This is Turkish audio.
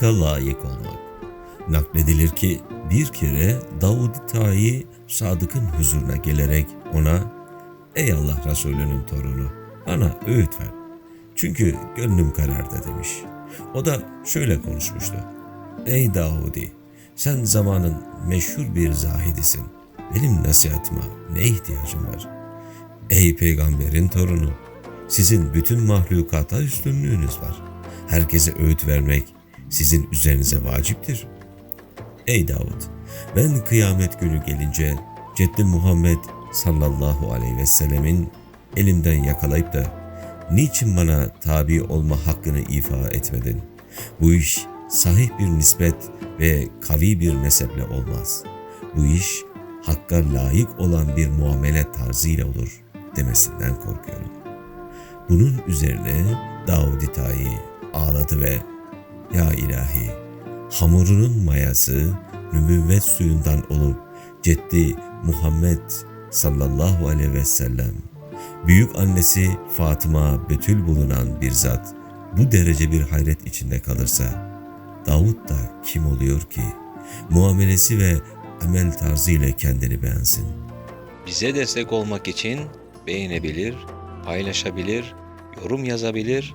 hakka layık olmak. Nakledilir ki bir kere Davud-i Tayi Sadık'ın huzuruna gelerek ona Ey Allah Resulü'nün torunu bana öğüt ver. Çünkü gönlüm karardı demiş. O da şöyle konuşmuştu. Ey Davudi sen zamanın meşhur bir zahidisin. Benim nasihatıma ne ihtiyacın var? Ey peygamberin torunu sizin bütün mahlukata üstünlüğünüz var. Herkese öğüt vermek sizin üzerinize vaciptir. Ey Davud, ben kıyamet günü gelince Ceddi Muhammed sallallahu aleyhi ve sellemin elimden yakalayıp da niçin bana tabi olma hakkını ifa etmedin? Bu iş sahih bir nispet ve kavi bir neseple olmaz. Bu iş hakka layık olan bir muamele tarzıyla olur demesinden korkuyorum. Bunun üzerine Davud-i ağladı ve Ya ilahi hamurunun mayası nübüvvet suyundan olup Ceddi Muhammed sallallahu aleyhi ve sellem büyük annesi Fatıma Betül bulunan bir zat bu derece bir hayret içinde kalırsa Davud da kim oluyor ki muamelesi ve amel tarzı ile kendini beğensin. Bize destek olmak için beğenebilir, paylaşabilir, yorum yazabilir